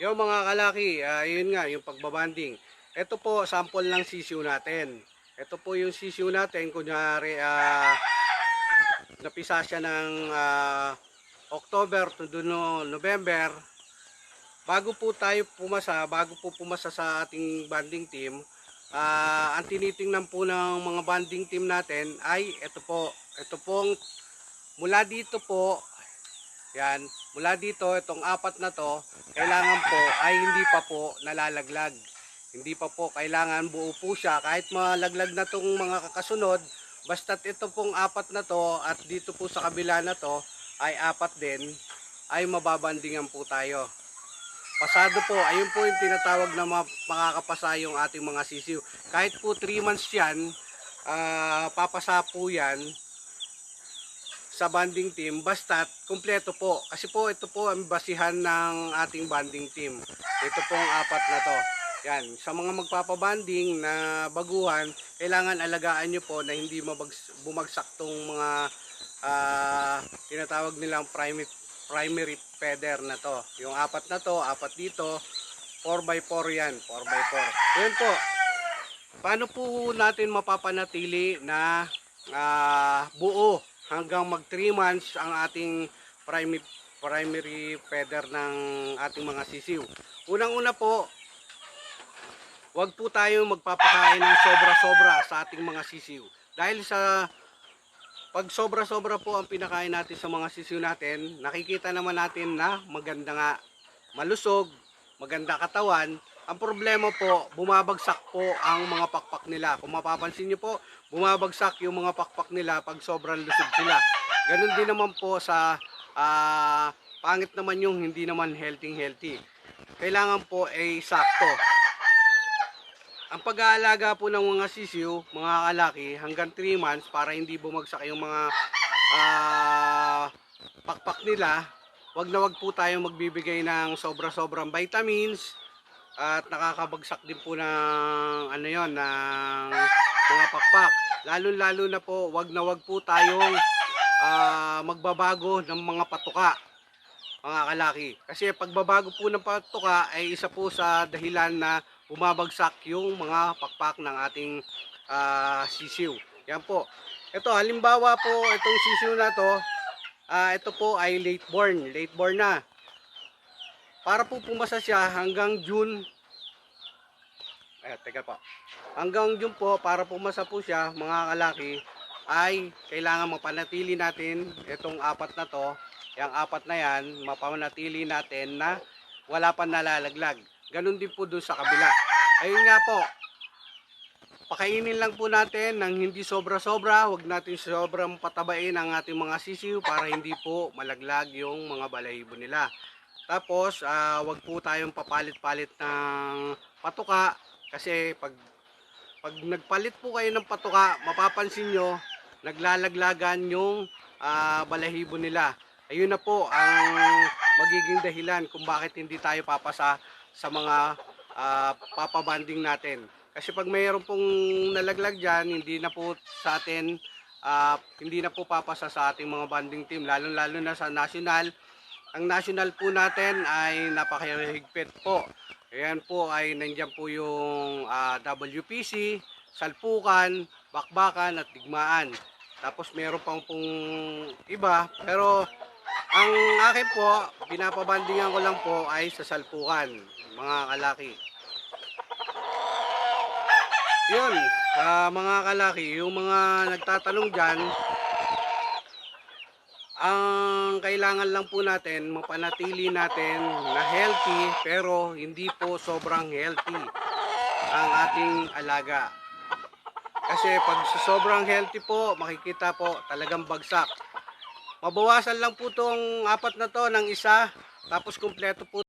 Yung mga kalaki, ah, yun nga, yung pagbabanding. Ito po, sample ng sisiw natin. Ito po yung sisiw natin, kunyari, ah, napisa siya ng ah, October to no- November. Bago po tayo pumasa, bago po pumasa sa ating banding team, ah, ang tinitingnan po ng mga banding team natin ay ito po, ito pong mula dito po, yan, mula dito, itong apat na to, kailangan po ay hindi pa po nalalaglag. Hindi pa po kailangan buo po siya kahit malaglag na tong mga kakasunod, basta't ito pong apat na to at dito po sa kabila na to ay apat din, ay mababandingan po tayo. Pasado po, ayun po yung tinatawag na ma- makakapasa yung ating mga sisiw. Kahit po 3 months yan, ah, papasa po yan sa banding team basta't kumpleto po. Kasi po ito po ang basihan ng ating banding team. Ito pong apat na to. Yan. Sa mga magpapabanding na baguhan kailangan alagaan nyo po na hindi mabags, bumagsak tong mga ah, tinatawag nilang primary primary feather na to. Yung apat na to apat dito 4x4 yan 4x4 yun po. Paano po natin mapapanatili na ah, buo hanggang mag 3 months ang ating primary primary feather ng ating mga sisiw. Unang-una po, wag po tayo magpapakain ng sobra-sobra sa ating mga sisiw. Dahil sa pag sobra-sobra po ang pinakain natin sa mga sisiw natin, nakikita naman natin na maganda nga malusog, maganda katawan. Ang problema po, bumabagsak po ang mga pakpak nila. Kung mapapansin nyo po, bumabagsak yung mga pakpak nila pag sobrang lusog sila. Ganon din naman po sa ah, pangit naman yung hindi naman healthy healthy. Kailangan po ay sakto. Ang pag-aalaga po ng mga sisiw, mga kalaki, hanggang 3 months para hindi bumagsak yung mga ah, pakpak nila, wag na wag po tayong magbibigay ng sobra-sobrang vitamins at nakakabagsak din po ng ano yon ng mga pakpak. Lalo-lalo na po, wag na wag po tayong ah, magbabago ng mga patuka mga kalaki. Kasi pagbabago po ng patuka ay isa po sa dahilan na bumabagsak yung mga pakpak ng ating ah, sisiw. Yan po. Ito, halimbawa po, itong sisiw na to, ah, ito po ay late born. Late born na. Para po pumasa siya hanggang June. Eh, teka po. Hanggang June po, para pumasa po siya, mga kalaki, ay kailangan mapanatili natin itong apat na to yung apat na yan, mapanatili natin na wala pa nalalaglag. Ganon din po doon sa kabila. Ayun nga po, pakainin lang po natin ng hindi sobra-sobra. Huwag natin sobrang patabain ang ating mga sisiw para hindi po malaglag yung mga balahibo nila. Tapos, ah, wag po tayong papalit-palit ng patuka kasi pag pag nagpalit po kayo ng patuka, mapapansin nyo, naglalaglagan yung ah, balahibo nila. Ayun na po ang magiging dahilan kung bakit hindi tayo papasa sa mga ah, papabanding natin. Kasi pag mayroon pong nalaglag dyan, hindi na po sa atin, ah, hindi na po papasa sa ating mga banding team, lalo-lalo na sa national. Ang national po natin ay napakahigpit po. Ayan po ay nandyan po yung ah, WPC, salpukan, bakbakan at digmaan. Tapos meron pang pong iba, pero ang akin po, pinapabandingan ko lang po ay sa salpukan, mga kalaki. Yun, ah, mga kalaki, yung mga nagtatanong dyan, ang kailangan lang po natin, mapanatili natin na healthy, pero hindi po sobrang healthy ang ating alaga. Kasi pag sobrang healthy po, makikita po talagang bagsak. Mabawasan lang po tong apat na to ng isa, tapos kumpleto po